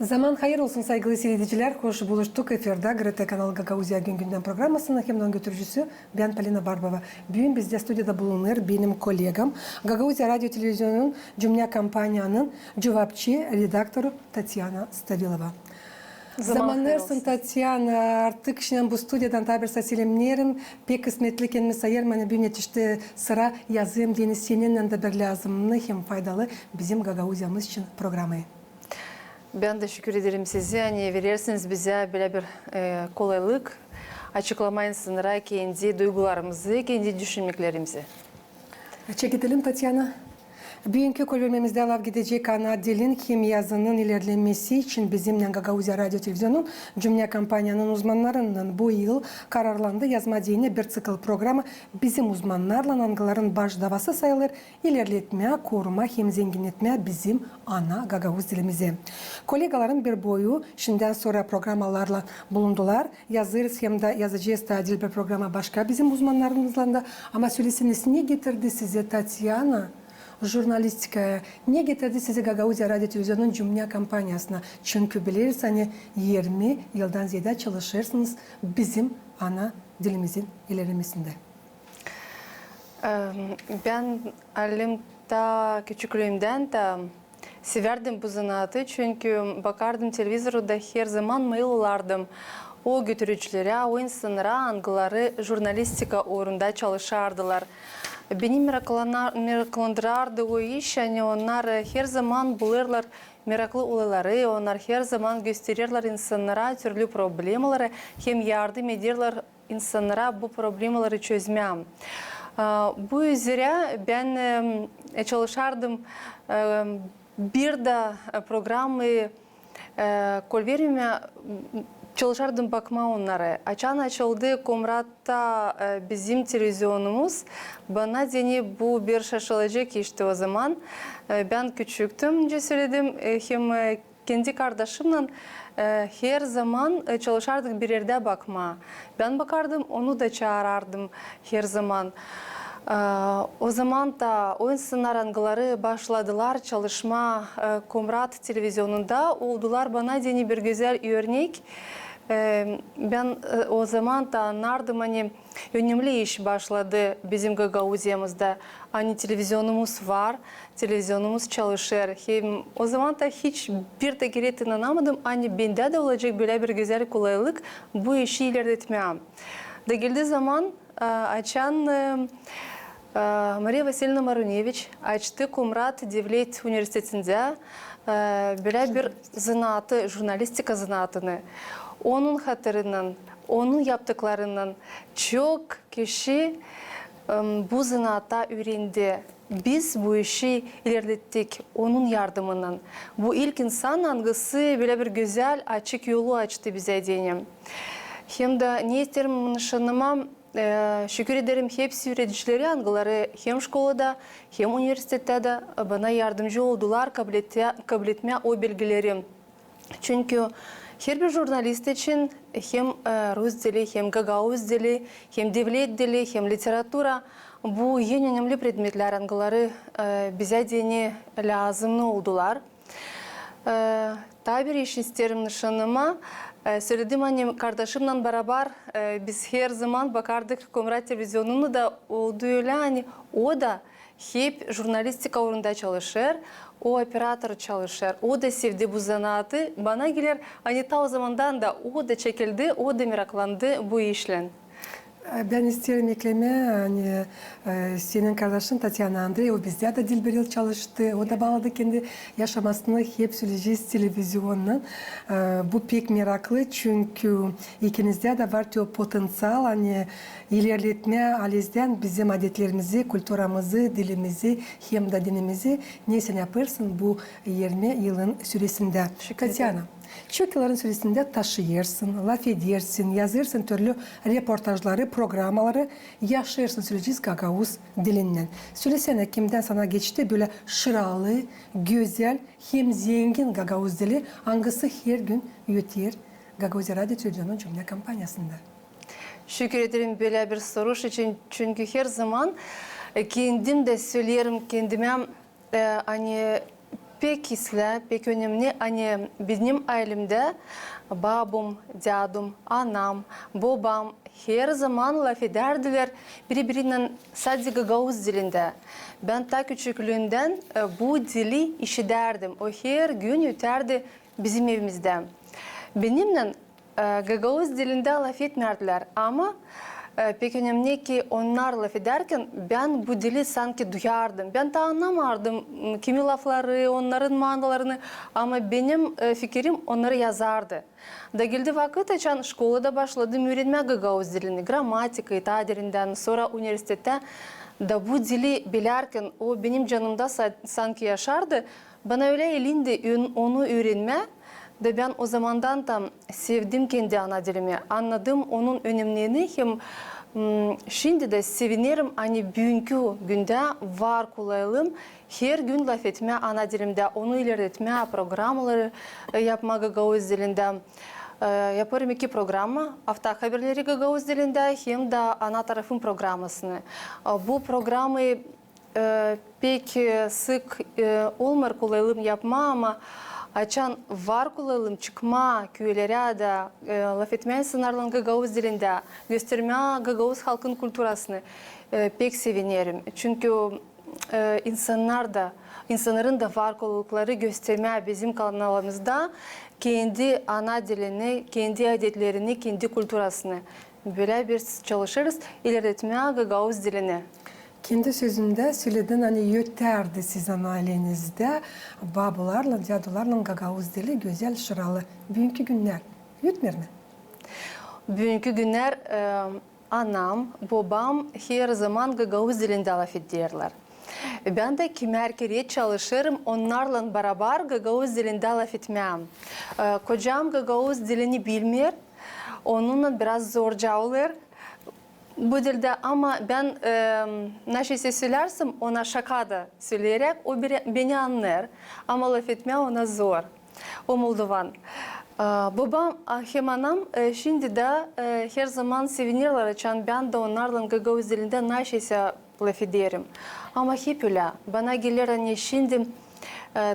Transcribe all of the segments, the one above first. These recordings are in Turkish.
заман хайыр болсун сайгылы сиредичилер кош болуштук эфирде грт канал гагаузия күн күндөн программасынын кемдон көтөрүүчүсү биян полина барбова бүгүн бизде студияда булунер биним коллегам гагаузия радио телевизионунун жумня компаниянын жувапчи редактору татьяна ставилова заманнерсин татьяна артык ишинен бул студиядан табирса силемнерим пек кызметтүү экенине сайер мына сыра язым дени сенен да берле азымны хем пайдалы бизим гагаузиябыз үчүн программы Ben de şükür ederim size. Yani verirsiniz bize böyle bir e, kolaylık. Açıklamayın sınıra kendi duygularımızı, kendi düşünmeklerimizi. Çek edelim Tatyana. Bugünkü bölümümüzde lav gidecek ana dilin hem yazının ilerlemesi için bizimle Gagauzya Radyo Televizyonu cümle kampanyanın uzmanlarının bu yıl kararlandı yazma dini bir sıkıl programı bizim uzmanlarla angıların baş davası sayılır ilerletmeye, koruma hem zenginletmeye bizim ana Gagavuz dilimizi. Kolegaların bir boyu şimdiden sonra programalarla bulundular. Yazırız hem de yazacağız tadil bir programa başka bizim uzmanlarımızla da ama söylesiniz ne getirdi size Tatyana? Jurnalistikaya ne getirdi sizi Gagauzya Radyo Televizyonu'nun cümle kampanyasına? Çünkü biliriz hani 20 yıldan ziyade çalışırsınız bizim ana dilimizin ilerlemesinde. Ee, Ben alim ta küçüklüğümden de severdim bu zanaatı çünkü bakardım televizyonda her zaman maillardım. O götürücülere, o insanlara angıları jurnalistika uğrunda çalışardılar. Ederler insanlara bu problemleri çözmeye. Aa, Bu üzere ben e, çalışardım. E, Bir de programı e, kolverime çalışardım bakma onlara. Açan açıldı Komrat'ta e, bizim televizyonumuz. Bana deni bu bir şaşılacak işte o zaman. E, Ben küçüktüm önce söyledim. E, Hem kendi kardeşimle her zaman çalışardık bir yerde bakma. Ben bakardım, onu da çağırardım her zaman. O zaman da o insanlar angıları başladılar çalışma Komrat televizyonunda oldular bana deni bir güzel örnek. бен о заман та нардымани önemli башлады bizim Gagauziyamızda. Ани televizyonumuz var, televizyonumuz çalışır. Hem, o zaman hiç bir de geri inanamadım. Hani bir bu Мария Васильевна Ачты Кумрат Девлет университетінде бір зынаты, журналистика зынатыны. Onun hatırından, onun yaptıklarından çok kişi bu zanaatta öğrendi. Biz bu işi ilerlettik onun yardımından. Bu ilk insan angısı böyle bir güzel açık yolu açtı bize diyelim. Hem de ne isterim nişanıma e, şükür ederim hepsi öğreticileri angıları hem şkolada hem üniversitede de bana yardımcı oldular kabul, ete, kabul etmeye o bilgileri. Çünkü her bir jurnalist için hem e, Rus dili, hem Gagauz dili, hem devlet dili, hem literatura bu en önemli predmetler angıları e, bize dini lazımlı oldular. Ee, Daha bir iş isterim nişanıma. Söyledim annem kardeşimle beraber e, biz her zaman bakardık Komrat televizyonunu da oldu öyle hani o da uğrunda çalışır. O operatör çalışır. O da sevdi bu zanaatı. Bana gelir hani ta o zamandan da o da çekildi, o da meraklandı bu işle. Ben isterim ekleme hani e, senin kardeşin Tatyana Andrei o bizde de dil bir yıl çalıştı. O da bağladı kendi yaşamasını hep söyleyeceğiz televizyonla. E, bu pek meraklı çünkü ikinizde de var o potansiyel hani ilerletme alizden bizim adetlerimizi, kültürümüzü, dilimizi hem de dinimizi neyse yaparsın bu 20 yılın süresinde. Teşekkür ederim. Çok yılların süresinde taşıyırsın, laf edersin, yazırsın türlü reportajları, programaları, yaşarsın söyleyeceğiz Gagavuz dilinden. Söylesene kimden sana geçti böyle şıralı, güzel, hem zengin Gagavuz dili, hangisi her gün yutir Gagavuz Radyo Televizyonu cümle kampanyasında. Şükür ederim böyle bir soruş için çünkü her zaman e, kendim de söylerim kendime e, hani pek isle, pek önemli. Hani benim ailemde babam, dadım, anam, babam her zaman laf ederdiler birbirinden sadece Gagavuz dilinde. Ben ta küçüklüğümden e, bu dili işiterdim. O her gün öterdi bizim evimizde. Benimle e, Gagavuz dilinde laf etmerdiler ama e, pek önemli ki onlar laf ederken ben bu dili sanki duyardım. Ben de anlamardım kimi lafları, onların manalarını ama benim e, fikrim onları yazardı. Da geldi vakit açan şkolada başladım öğrenmeye Gagavuz dilini, gramatikayı ta derinden sonra üniversitede da bu dili bilerken o benim canımda sa- sanki yaşardı. Bana öyle elindi onu öğrenme. Ve ben o zamandan da sevdim kendi ana dilimi. Anladım onun önemliliğini hem m, şimdi de sevinirim hani bugünkü günde var kolaylığım her gün laf etme ana dilimde, onu ilerletme programları e, yapma Gagavuz dilinde. E, Yaparım iki programı. Hafta haberleri Gagavuz dilinde hem de ana tarafın programısını. E, Bu programı pek sık olmar kolaylığım yapma ama Açan var kullanım çıkma köylere de e, laf etmeyen sınırlan Gagavuz dilinde gösterme Gagavuz halkın kültürasını e, pek sevinirim. Çünkü e, insanlar da insanların da farklılıkları gösterme bizim kanalımızda kendi ana dilini, kendi adetlerini, kendi kültürasını böyle bir çalışırız ilerletmeye Gagavuz dilini. Kendi sözünde söyledin hani yeterdi sizin ailenizde babalarla, cadılarla Gagavuz dili güzel şıralı. Bugünkü günler yutmuyor mu? Bugünkü günler e, anam, babam her zaman Gagavuz dilinde laf ediyorlar. Ben de kimerkeri çalışırım, onlarla beraber Gagavuz dilinde laf etmem. E, kocam Gagavuz dilini bilmiyor, onunla biraz zorca olur. Bu dilde ama ben e, neşesi söylersem ona şaka da söyleyerek o beni anlar. Ama laf etme ona zor. O Moldovan. E, babam hem anam e, şimdi de e, her zaman sevinirler açan ben de onlarla Gagavuz dilinde neşesi laf ederim. Ama hep öyle. Bana gelir hani şimdi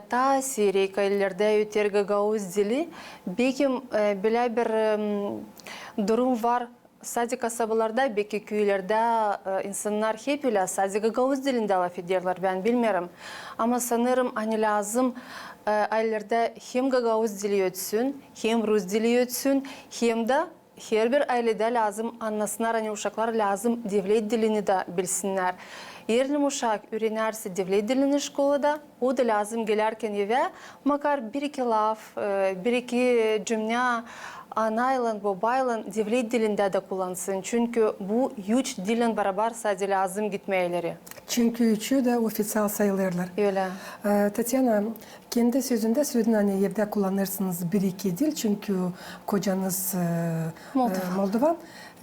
ta Suriye kailerde öter Gagavuz dili. Bekim e, böyle bir e, belki köylerde e, insanlar hep öyle sadece Gagavuz dilinde laf ediyorlar ben bilmiyorum. Ama sanırım hani lazım e, ailelerde hem Gagavuz dili ötsün, hem Rus dili ötsün, hem de her bir ailede lazım anlasınlar, hani uşaklar lazım devlet dilini de bilsinler. Eğer uşak öğrenirse devlet dilini şkolada, o da lazım gelirken eve makar bir iki laf, e, bir iki anayla, babayla devlet dilinde de kullansın. Çünkü bu üç dilin beraber sadece lazım gitmeleri. Çünkü üçü de ofisyal sayılırlar. Öyle. Ee, Tatyana, kendi sözünde hani evde kullanırsınız bir iki dil çünkü kocanız e, e, Moldovan.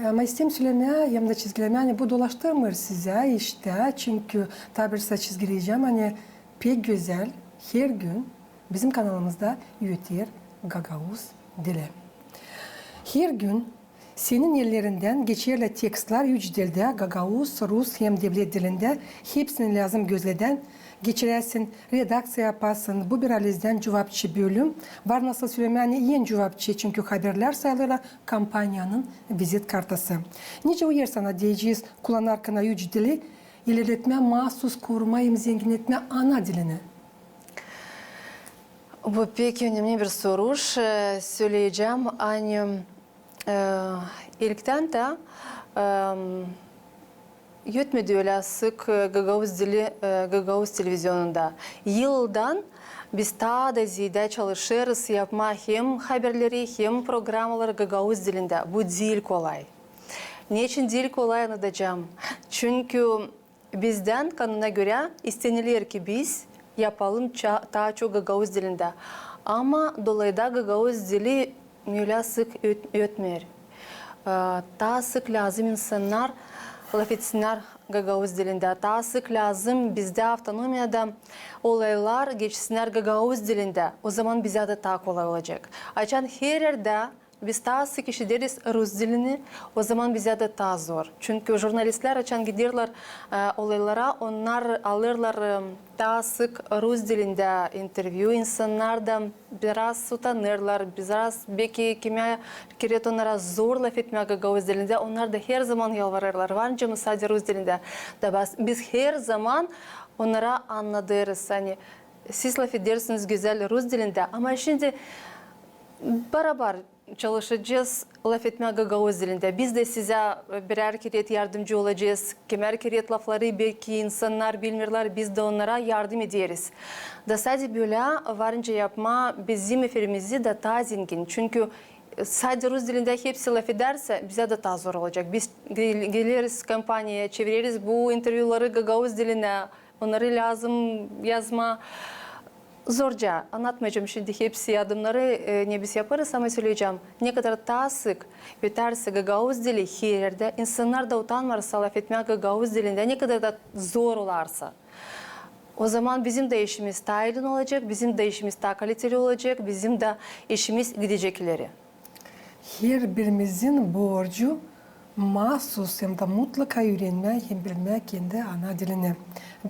Ama istedim söylemeye hem de çizgilemeye hani bu dolaştırmır size işte çünkü tabirse çizgileyeceğim hani pek güzel her gün bizim kanalımızda yütir Gagavuz dili. Her gün senin yerlerinden geçerli tekstler üç dilde Gagavuz, Rus hem devlet dilinde hepsini lazım gözleden geçirersin, redaksiya yaparsın. Bu bir alizden cevapçı bölüm. Var nasıl söylemeni iyi cevapçı çünkü haberler sayılır kampanyanın vizit kartası. Nice uyar sana diyeceğiz kullanarken üç dili ilerletme, mahsus korumayı zengin etme ana dilini. Bu pek önemli bir soru. Söyleyeceğim. E, ilkten de yetmedi öyle sık Gagavuz dili Gagavuz televizyonunda. Yıldan biz daha da ziyade çalışırız yapma hem haberleri hem programları Gagavuz dilinde. Bu dil kolay. Niçin dil kolay anlatacağım? Çünkü bizden kanuna göre istenilir ki biz yapalım daha çok Gagavuz dilinde. Ama dolayda Gagavuz dili öyle sık öt- ötmüyor. Ee, Daha sık lazım insanlar laf etsinler Gagavuz dilinde. Daha sık lazım bizde autonomiyada olaylar geçsinler Gagavuz dilinde. O zaman bize de daha kolay olacak. Açan her yerde biz daha sık işleriz Rus dilini, o zaman bize de daha zor. Çünkü jurnalistler açan gidiyorlar e, olaylara, onlar alırlar e, daha sık Rus dilinde interview. İnsanlar da biraz utanırlar, biraz belki kime kere onlara zor laf etmeye Gagavuz dilinde. Onlar da her zaman yalvarırlar. Varınca mı sadece Rus dilinde. Da biz, her zaman onlara anlatırız. Hani siz laf edersiniz güzel Rus dilinde ama şimdi beraber çalışacağız laf etmeye Gagavuz dilinde. Biz de size birer kere yardımcı olacağız. Kemer kere lafları belki insanlar bilmiyorlar. Biz de onlara yardım ederiz. Da sadece böyle varınca yapma bizim efirimizi de daha zengin. Çünkü sadece Rus dilinde hepsi laf ederse bize de daha zor olacak. Biz gel- geliriz kampanyaya, çeviririz bu interviewları Gagavuz diline. Onları lazım yazma. Zorca anlatmayacağım şimdi hepsi adımları e, ne biz yaparız ama söyleyeceğim. Ne kadar daha sık biterse Gagavuz dili her yerde insanlar da utanmazsa laf etmeye Gagavuz dilinde ne kadar da zor olarsa. O zaman bizim de işimiz daha olacak, bizim de işimiz daha kaliteli olacak, bizim de işimiz gidecek. Her birimizin borcu mahsus hem de mutlaka öğrenme hem bilme kendi ana dilini.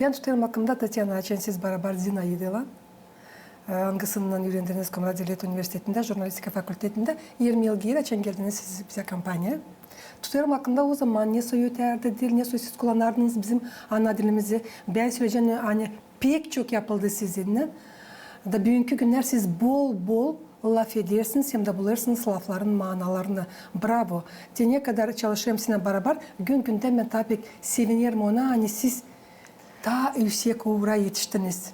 Ben tutarım hakkında Tatyana Açen siz beraber Zina Yedilan. Öğrendiniz Komrad Devlet Üniversitesi'nde, jurnalistika fakültetinde 20 yıl geri açan geldiniz siz bize kampanya. Tutarım hakkında o zaman ne söyleterdi dil, ne siz kullanardınız bizim ana dilimizi. Ben söyleyeceğim hani pek çok yapıldı sizinle. Da bugünkü günler siz bol bol laf edersiniz hem de bulursunuz lafların manalarını. Bravo. Te ne kadar çalışıyorum sizinle beraber gün günden ben tabii sevinirim ona hani siz daha yüksek uğra yetiştiniz.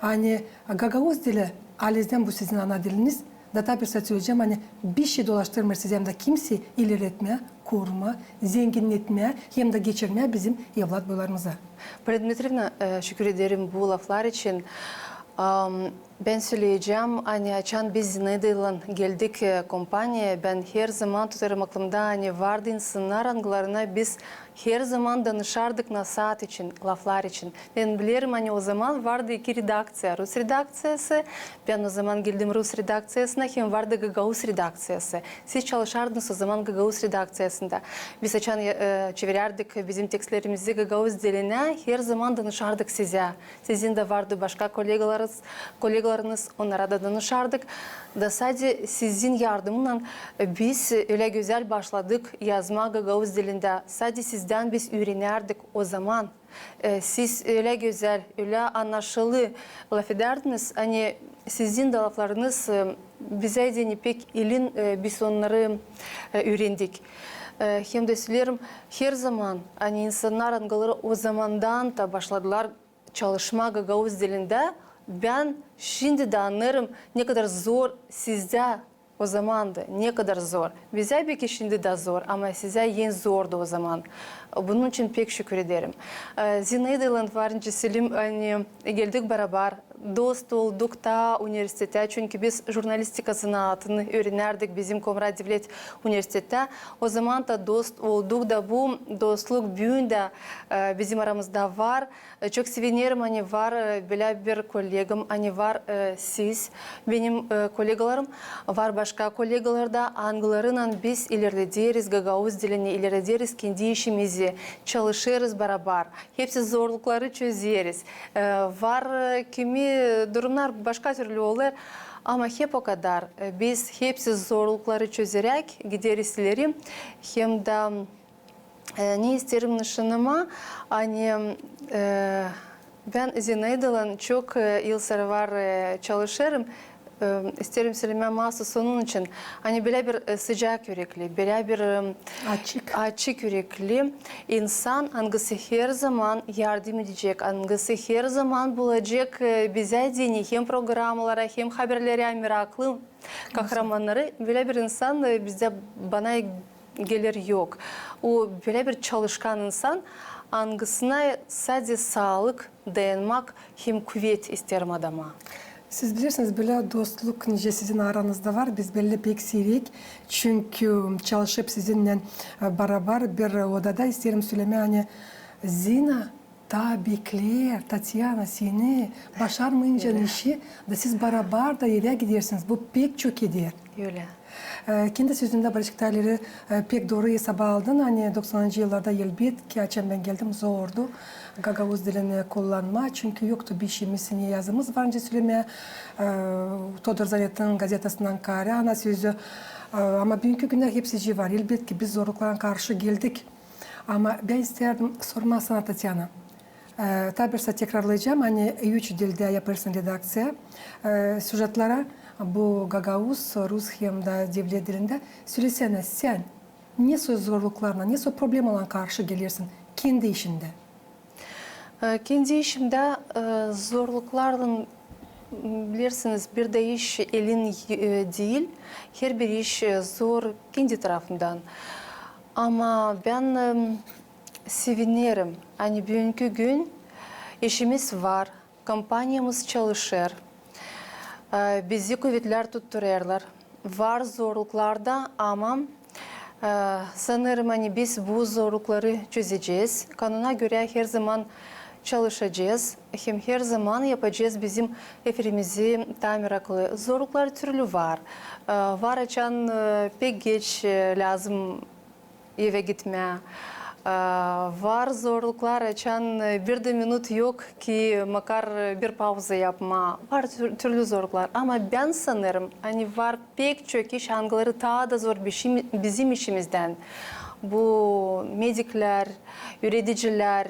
Hani Gagavuz dili Aliz'den bu sizin ana diliniz. Da size söyleyeceğim hani bir şey dolaştırmıyor siz hem de kimse ilerletmeye, koruma, zenginletmeye hem de geçirmeye bizim evlat boylarımıza. Dmitrievna, e, teşekkür ederim bu laflar için. Ben söyleyeceğim, hani açan biz Zineda'yla geldik e, kompanyaya. Ben her zaman tutarım aklımda hani vardı insanlar anılarına biz her zaman danışardık na saat için, laflar için. Ben bilirim hani o zaman vardı iki redaksiya. Rus redaksiyası, ben o zaman geldim Rus redaksiyasına hem vardı Gagavuz redaksiyası. Siz çalışardınız o zaman Gagavuz redaksiyasında. Biz açan e, çevirerdik bizim tekstlerimizi Gagavuz diline her zaman danışardık size. Sizin de vardı başka kolegalarınız, kolegalarınız onlara da danışardık. Da sadece sizin yardımıyla biz öyle güzel başladık yazma Gagavuz dilinde. Sadece sizden biz öğrenirdik o zaman. E, Siz öyle güzel, öyle anlaşılı laf ederdiniz. Hani sizin de laflarınız e, bize de pek ilin e, biz onları e, öğrendik. E, Hem de söylerim her zaman hani insanlar angaları o zamandan da başladılar çalışma Gagavuz dilinde. Ben şimdi de anlarım ne kadar zor sizde o zaman da ne kadar zor. Bize belki şimdi de zor ama size en zordu o zaman. Bunun için pek şükür ederim. Ee, Zinayda'yla varınca Selim hani geldik beraber. Dost olduk da üniversitede çünkü biz jurnalistika sanatını öğrenirdik bizim Komrad Devlet Üniversitede. O zaman da dost olduk da bu dostluk büyüğünde e, bizim aramızda var. Çok sevinirim hani var böyle bir kolegam hani var siz benim kolegalarım var başka kolegalar da Anglarla biz ilerleriz Gagavuz dilini ilerleriz kendi işimizi çalışırız beraber. Hepsi zorlukları çözeriz. E, Var kimi durumlar başka türlü olur. Ama hep o kadar. E, Biz hepsi zorlukları çözerek gideriz ileri. Hem de e, ne isterim nişanıma hani e, ben Zinayda'la çok e, yıllar var e, çalışırım. E, isterim söyleme mahsus onun için. Hani böyle bir e, sıcak yürekli, böyle bir e, Açık. açık yürekli insan hangisi her zaman yardım edecek, hangisi her zaman bulacak bize dini hem programlara hem haberlere meraklı kahramanları. Böyle bir insan e, bize bana gelir yok. O böyle bir çalışkan insan hangisine sadece sağlık, dayanmak hem kuvvet isterim adama. Siz bilirsiniz böyle dostluk nice sizin aranızda var. Biz belli pek seyrek. Çünkü çalışıp sizinle beraber bir odada isterim söylemeye hani Zina Tabrikler Tatyana seni başarmayınca işi da siz beraber da eve gidersiniz. Bu pek çok eder. Öyle. Ee, Kendi sözünde Barış Kıtayları e, pek doğru hesaba aldın. Hani 90'cı yıllarda elbet ki ben geldim zordu. Gagavuz dilini kullanma çünkü yoktu bir şeyimiz ne yazımız var önce söyleme. Todor Zaret'in gazetesinden kare ana sözü. Ee, Ama bugünkü günler hepsi var. Elbet ki biz zorluklara karşı geldik. Ama ben isterdim sorma sana Tatyana. Ee, tabii tekrarlayacağım. Hani üç dilde yaparsın redaksiya. Ee, süjetlere dilinde. Söylesene sen ne söz zorluklarına, ne söz problemlerine karşı gelirsin kendi işinde? Ee, Kendi işimde e, zorluklardan m, bilirsiniz bir de iş elin e, değil, her bir iş e, zor kendi tarafından. Ama ben e, sevinirim. Hani bugünkü gün işimiz var, kampanyamız çalışır. Bizi kuvvetler tuttururlar. Var zorluklarda ama sanırım hani biz bu zorlukları çözeceğiz. Kanuna göre her zaman çalışacağız. Hem her zaman yapacağız bizim efirimizi tam meraklı. Zorluklar türlü var. Var açan pek geç lazım eve gitmeye. Var zorluklar açan bir de minut yok ki makar bir pauza yapma. Var tür- türlü zorluklar ama ben sanırım hani var pek çok iş hangileri daha da zor bizim işimizden. Bu medikler, üreticiler,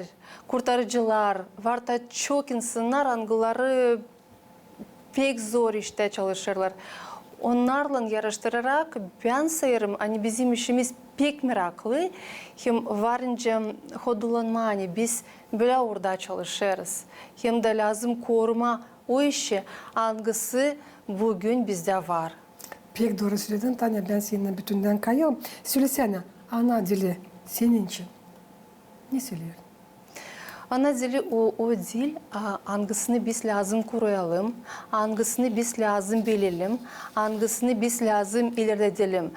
kurtarıcılar, var da çok insanlar hangileri pek zor işte çalışırlar. Onlarla yarıştırarak ben sayarım hani bizim işimiz pek meraklı. Hem varınca hodulanma hani biz böyle orada çalışırız. Hem de lazım koruma o işi hangisi bugün bizde var. Pek doğru söyledin Tanya ben seninle bütünden kayıyorum. Söylesene ana dili senin için. Ne söylüyorsun? Ana dili o, o dil hangisini biz lazım koruyalım, hangisini biz lazım bilelim, hangisini biz lazım ilerletelim.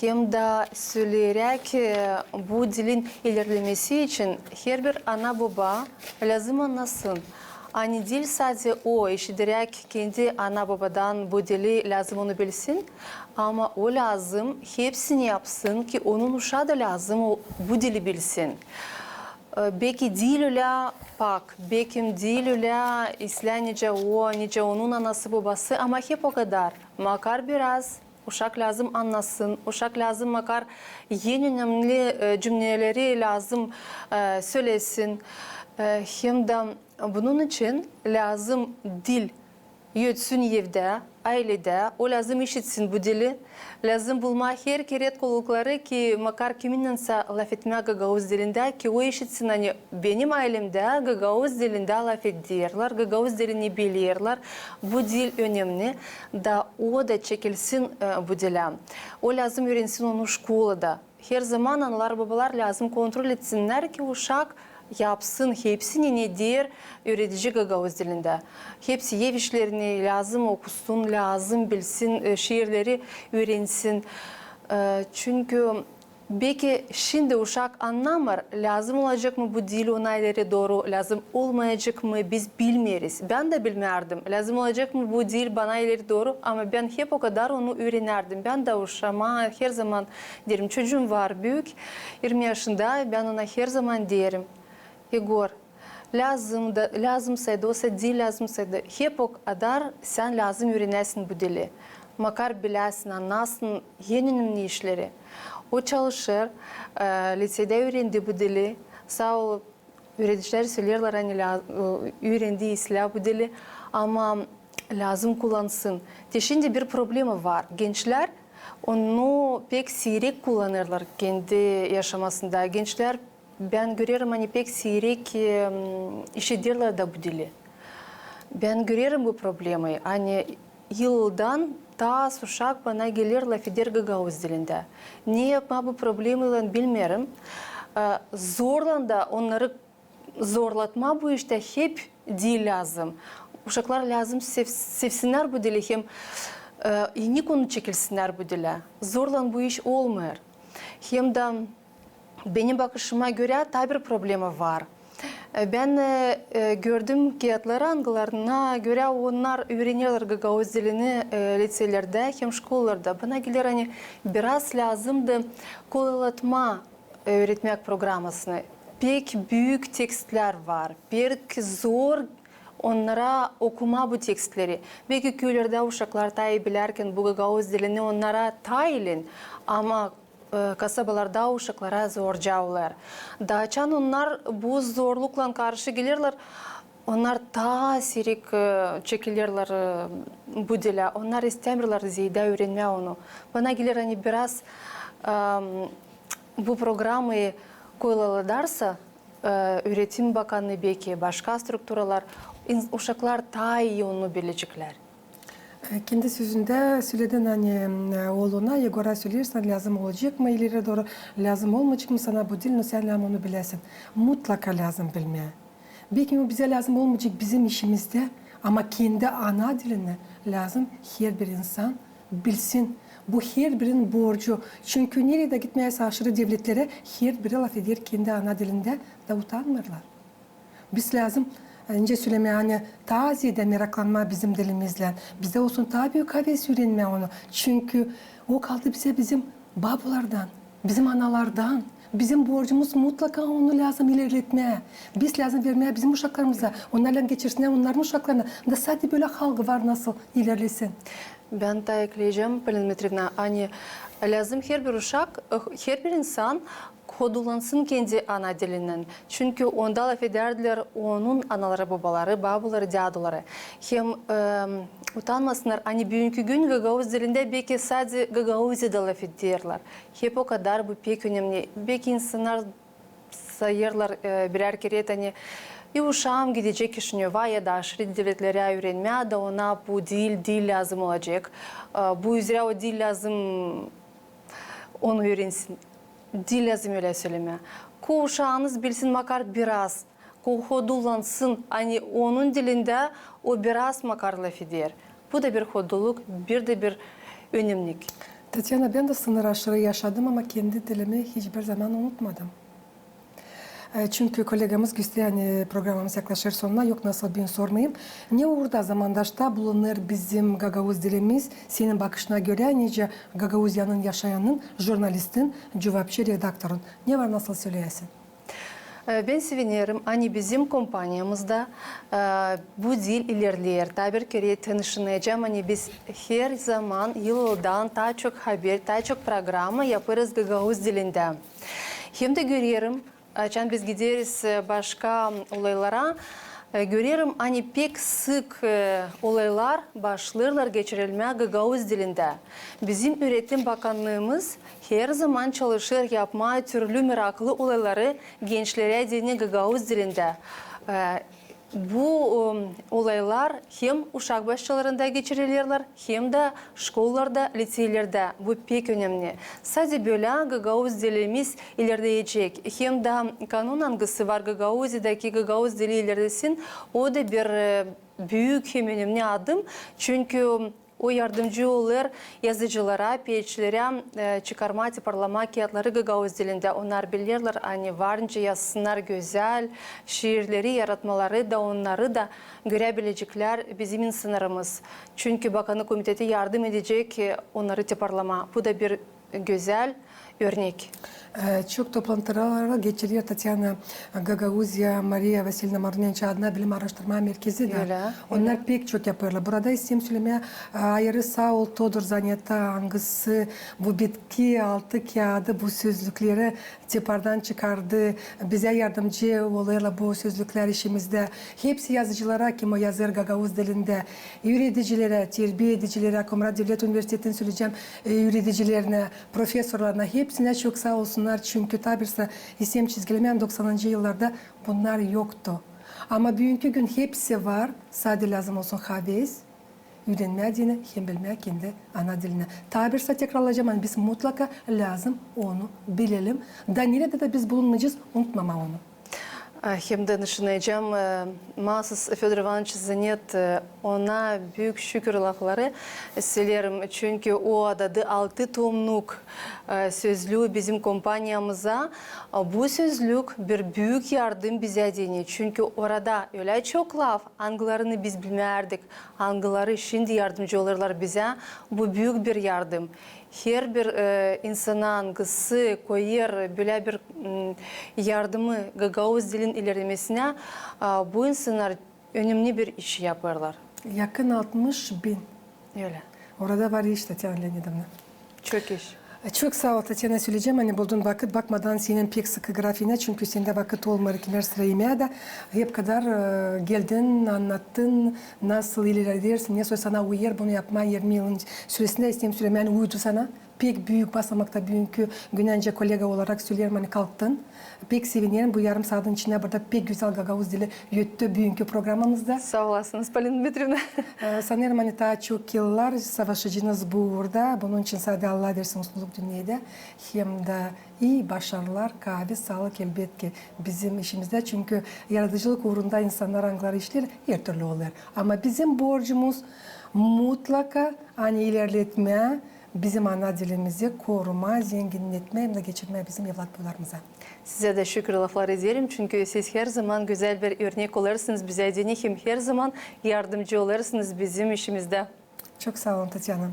Hem de söyleyerek e, bu dilin ilerlemesi için her bir ana baba lazım anlasın. Aynı dil sadece o işiderek kendi ana babadan bu dili lazım onu bilsin. Ama o lazım hepsini yapsın ki onun uşağı da lazım o, bu dili bilsin. Pak, belki değil öyle İslamiyece o, nice onun anası babası ama hep o kadar. Makar biraz uşak lazım anlasın, uşak lazım makar yeni önemli e, cümleleri lazım e, söylesin. E, Hem de bunun için lazım dil үйетсін евде, әйледе, о ләзім ішітсін бүделі, ләзім бұлма хер керет қолықлары ки макар кімінінса лафетмя гагауыз делінде, ки о ішітсін ане бенім әйлемде гагауыз делінде лафет дейерлар, гагауыз деліне белерлар, будел өнемні, да о да чекілсін бүделі. О ләзім үйренсін оны школада. Хер заман аналар бабалар лазым контроль етсінлер ки ушақ yapsın hepsini nedir öğretici Gagavuz dilinde. Hepsi ev işlerini lazım okusun, lazım bilsin, e, şiirleri öğrensin. E, Çünkü belki şimdi uşak anlamar lazım olacak mı bu dil ona ileri doğru, lazım olmayacak mı biz bilmiyoruz. Ben de bilmerdim. Lazım olacak mı bu dil bana ileri doğru ama ben hep o kadar onu öğrenirdim. Ben de uşağıma her zaman derim çocuğum var büyük 20 yaşında ben ona her zaman derim Егор, lazım da lazımsaydı, o dil lazımsaydı. Hep o kadar sen lazım öğrenesin bu dili. Makar bilesin, anlasın yeni önemli işleri. O çalışır, e, lisede öğrendi bu dili. Sağ ol, öğreticiler söylerler hani la- e, öğrendi isla bu dili. Ama lazım kullansın. De Şimdi bir problemi var. Gençler onu pek seyrek kullanırlar kendi yaşamasında. Gençler ben görüyorum hani pek seyrek e, işitirler da bu. Ben görüyorum bu problemi. Hani yıldan az uşak bana gelir laf eder Gagavuz dilinde. Ne yapma bu problemiyle bilmiyorum. Ee, Zorla da onları zorlatma bu işte hep dil lazım. Uşaklar lazım sev, sevsinler bu dili hem e, yeni konu çekilsinler bu dile. Zorla bu iş olmuyor. Hem de benim bakışıma göre tabi bir problemi var. E, Ben e, e, gördüm kağıtları angılarına göre onlar öğreniyorlar Gagavuz dilini e, liselerde hem şkollarda. Bana gelir hani biraz lazımdı kolaylatma öğretmek programısını. Pek büyük tekstler var, pek zor onlara okuma bu tekstleri. Belki köylerde uşaklar tayi bilerken bu Gagavuz dilini onlara tayilin ama kasabalarda uşaklara zorcavlar. Daçan onlar bu zorlukla karşı gelirler. Onlar ta sirik e, çekilirler e, bu dile. Onlar istemirler ziyade öğrenme onu. Bana gelir hani biraz e, bu programı koyulalarsa e, öğretim bakanlığı belki başka strukturalar uşaklar daha iyi onu bilecekler. E, Kendi sözünde söyledin hani e, oğluna Yegor'a söylersen lazım olacak mı ileri doğru lazım olmayacak mı sana bu dil sen onu bilesin. Mutlaka lazım bilmeye. Belki bu bize lazım olmayacak bizim işimizde ama kendi ana dilini lazım her bir insan bilsin. Bu her birinin borcu. Çünkü nereye de gitmeye aşırı devletlere her biri laf eder kendi ana dilinde de utanmırlar. Biz lazım önce söylemeye hani taziyede meraklanma bizim dilimizle. Bize olsun daha büyük heves öğrenme onu. Çünkü o kaldı bize bizim babalardan, bizim analardan. Bizim borcumuz mutlaka onu lazım ilerletmeye. Biz lazım vermeye bizim uşaklarımıza. Onlarla geçirsinler onların uşaklarına. Da sadece böyle halkı var nasıl ilerlesin. Ben de ekleyeceğim Pelin Dmitrievna. Hani lazım her bir uşak, her bir insan kodulansın kendi ana dilinden. Çünkü onda laf ederdiler onun anaları, babaları, babaları, dadıları. Hem e, utanmasınlar. Hani bugünkü gün Gagavuz dilinde belki sadece Gagavuz'da laf ederler. Hep o kadar bu pek önemli. Belki insanlar sayırlar e, birer kere hani и uşağım gidecek Kişinev'a ya da aşırı devletlere öğrenmeye de ona bu dil, dil lazım olacak. E, Bu üzere o dil lazım onu öğrensin. Dil lazım öyle söyleme. Ko uşağınız bilsin makar biraz. Ko hodulansın. Hani onun dilinde o biraz makar laf eder. Bu da bir hoduluk, bir de bir önemlik. Tatyana ben de sınır aşırı yaşadım ama kendi dilimi hiçbir zaman unutmadım. E, Çünkü kolegamız Güste yani programımız yaklaşır sonuna yok nasıl ben sormayayım. Ne orada zamandaşta bulunur bizim Gagavuz dilimiz senin bakışına göre nece Gagavuzyanın yaşayanın, jurnalistin, cevapçı, redaktörün. Ne var nasıl söyleyesin? Ee, Ben sevinirim. Hani bizim kompanyamızda e, bu dil ilerler. Tabii bir kere tanışınacağım. Hani biz her zaman yıldan daha çok haber, daha çok programı yaparız Gagavuz dilinde. Hem de görüyorum, açan biz gideriz e, başka olaylara. E, Görüyorum hani pek sık e, olaylar başlarlar geçirilmeye Gagavuz dilinde. Bizim Üretim Bakanlığımız her zaman çalışır yapmaya türlü meraklı olayları gençlere dini Gagavuz dilinde. Бу олайлар хем ұшақ басшыларында кечирилерлар, хем да школларда, лицейлерде. Бұл пек өнемне. Сәзі бөлі аңғы ғауыз делеміз илерде ечек. Хем да канун аңғысы бар гагауздедаки гагауз делейлердесин ода бір э, бүйік хем өнемне адым. Чүнкі o yardımcı olur yazıcılara, PH'lere e, çıkarma, tiparlama kağıtları Gagavuz dilinde. Onlar bilirler hani varınca yazsınlar güzel şiirleri, yaratmaları da onları da görebilecekler bizim insanlarımız. Çünkü Bakanlık Komiteti yardım edecek e, onları tiparlama. Bu da bir güzel örnek. Çok toplantılara geçiriyor Tatyana Gagavuzya, Maria Vasilyevna Marunençi adına bilim araştırma merkezi de. Öyle, Onlar pek çok. Burada isim söylemeye ayrı sağ ol Zanyata hangisi bu bitki altı kağıdı bu sözlükleri tipardan çıkardı. Bize yardımcı oluyorlar bu sözlükler işimizde. Hepsi yazıcılara kim o yazır Gagavuz dilinde. Yöneticilere, terbiye edicilere, Komrat Devlet Üniversitesi'nin söyleyeceğim e, yöneticilerine, profesörlerine hepsine çok sağ olsunlar. Çünkü tabirse isim çizgilemeyen 90. yıllarda bunlar yoktu. Ama bugünkü gün hepsi var. Sadece lazım olsun havis, öğrenmeye dini, hem kendi ana diline. Tabirse tekrarlayacağım ama biz mutlaka lazım onu bilelim. Da nerede de biz bulunmayacağız, unutmama onu. Hemde düşüneceğim. Masas Fyodor Ivanovich Zenet ona büyük şükür lafları söylerim. Çünkü o adadı altı tomluk sözlü bizim kompanyamıza. Bu sözlük bir büyük yardım bize dini. Çünkü orada öyle çok laf. Angılarını biz bilmiyorduk. Angıları şimdi yardımcı olurlar bize. Bu büyük bir yardım. Her bir e, insanın kısı koyar böyle bir m, yardımı Gagavuz dilin ilerlemesine e, bu insanlar önemli bir iş yaparlar. Yakın 60 bin. Öyle. Orada var iş Tatyana Leonidovna. Çok iş. Çok sağ ol Tatyana söyleyeceğim. Hani buldun vakit bakmadan senin pek sıkı grafiğine çünkü sende vakit olmadı kimer sıra yemeğe de hep kadar e, geldin anlattın nasıl ilerlersin ne sana uyar bunu yapma 20 yılın süresinde istediğim süre yani uydu sana pek büyük basamakta büyük günence kollega olarak söylerim hani kalktın. Pek sevinirim bu yarım saatin içinde burada pek güzel Gagavuz dili yöttü büyükü programımızda. Sağ olasınız Polina Dmitrievna. Ee, Sanırım hani daha çok yıllar savaşacağınız burada. Bunun için sadece Allah versin mutluluk dünyada. Hem de iyi başarılar, kahve, sağlık elbette bizim işimizde. Çünkü yaratıcılık uğrunda insanlar hangileri işler her türlü olur. Ama bizim borcumuz mutlaka hani ilerletme, bizim ana dilimizi koruma, zenginletme hem de geçirme bizim evlatlarımıza. Size de şükür laflar ederim çünkü siz her zaman güzel bir örnek olursunuz bize hem her zaman yardımcı olursunuz bizim işimizde. Çok sağ olun Tatyana.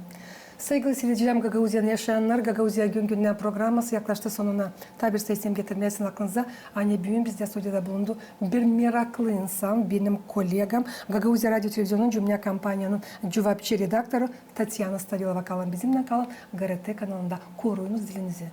Sevgili seyircilerim Gagauzyan yaşayanlar, Gagauzya gün günden programması yaklaştı sonuna. Tabi sesim getirmesin aklınıza. Anne büyüğüm bizde stüdyoda bulundu. Bir meraklı insan, benim kolegam. Gagauzya Radyo Televizyonu'nun Cümle Kampanyanın cevapçı redaktörü Tatyana Stavilova kalın bizimle kalın. GRT kanalında koruyunuz dilinizi.